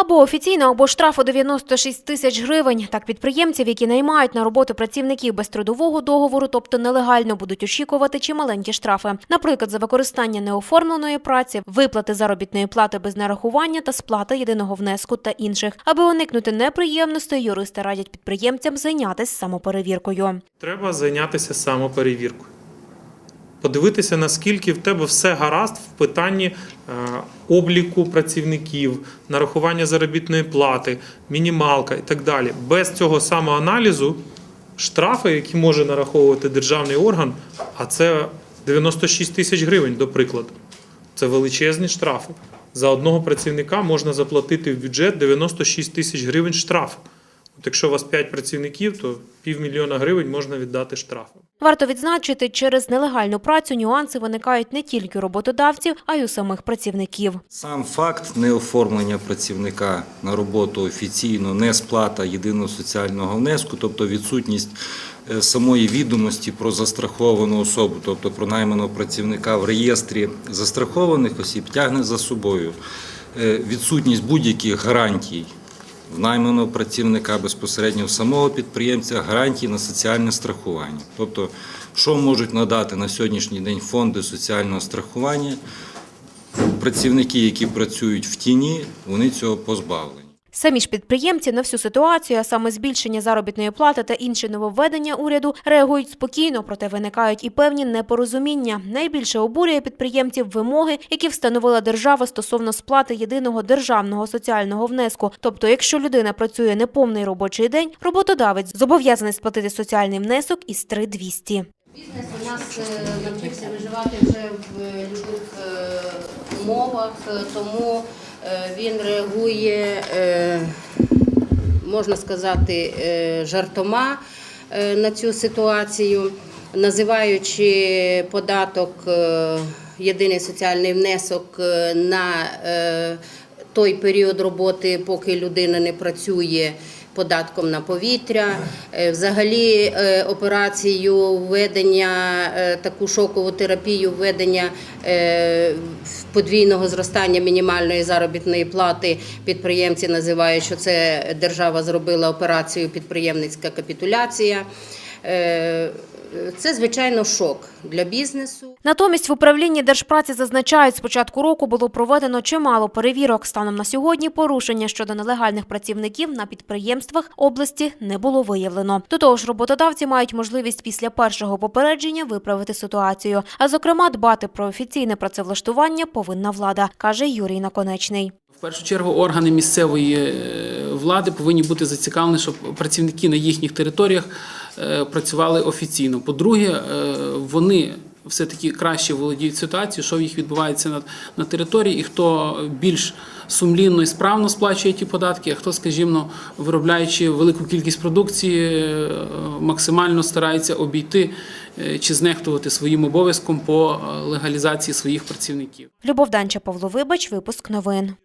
Або офіційно, або штраф у 96 тисяч гривень. Так підприємців, які наймають на роботу працівників без трудового договору, тобто нелегально, будуть очікувати чималенькі штрафи. Наприклад, за використання неоформленої праці, виплати заробітної плати без нарахування та сплата єдиного внеску та інших. Аби уникнути неприємностей, юристи радять підприємцям зайнятися самоперевіркою. Треба зайнятися самоперевіркою. Подивитися, наскільки в тебе все гаразд в питанні е, обліку працівників, нарахування заробітної плати, мінімалка і так далі. Без цього самоаналізу штрафи, які може нараховувати державний орган, а це 96 тисяч гривень, до прикладу. Це величезні штрафи. За одного працівника можна заплатити в бюджет 96 тисяч гривень штрафу. От якщо у вас 5 працівників, то півмільйона гривень можна віддати штрафом. Варто відзначити, через нелегальну працю нюанси виникають не тільки у роботодавців, а й у самих працівників. Сам факт неоформлення працівника на роботу офіційно, не сплата єдиного соціального внеску, тобто відсутність е, самої відомості про застраховану особу, тобто про найманого працівника в реєстрі застрахованих осіб, тягне за собою е, відсутність будь-яких гарантій найманого працівника безпосередньо в самого підприємця гарантії на соціальне страхування. Тобто, що можуть надати на сьогоднішній день фонди соціального страхування, працівники, які працюють в тіні, вони цього позбавлені. Самі ж підприємці на всю ситуацію, а саме збільшення заробітної плати та інші нововведення уряду, реагують спокійно, проте виникають і певні непорозуміння. Найбільше обурює підприємців вимоги, які встановила держава стосовно сплати єдиного державного соціального внеску. Тобто, якщо людина працює неповний робочий день, роботодавець зобов'язаний сплатити соціальний внесок із 3200. Бізнес у нас е, навчився виживати вже в любих е, умовах, е, тому е, він реагує, е, можна сказати, е, жартома е, на цю ситуацію, називаючи податок е, єдиний соціальний внесок е, на е, той період роботи, поки людина не працює податком на повітря, Е, взагалі е, операцію введення, е, таку шокову терапію введення подвійного зростання мінімальної заробітної плати підприємці називають, що це держава зробила операцію підприємницька капітуляція. Це, звичайно, шок для бізнесу. Натомість в управлінні держпраці зазначають, з початку року було проведено чимало перевірок. Станом на сьогодні порушення щодо нелегальних працівників на підприємствах області не було виявлено. До того ж, роботодавці мають можливість після першого попередження виправити ситуацію. А зокрема, дбати про офіційне працевлаштування повинна влада, каже Юрій Наконечний. В першу чергу органи місцевої е, влади повинні бути зацікавлені, щоб працівники на їхніх територіях е, працювали офіційно. По-друге, е, вони все-таки краще володіють ситуацією, що в їх відбувається на, на території, і хто більш сумлінно і справно сплачує ті податки, а хто, скажімо, виробляючи велику кількість продукції, е, максимально старається обійти е, чи знехтувати своїм обов'язком по е, легалізації своїх працівників. Любов Данча, Павло Вибач, випуск новин.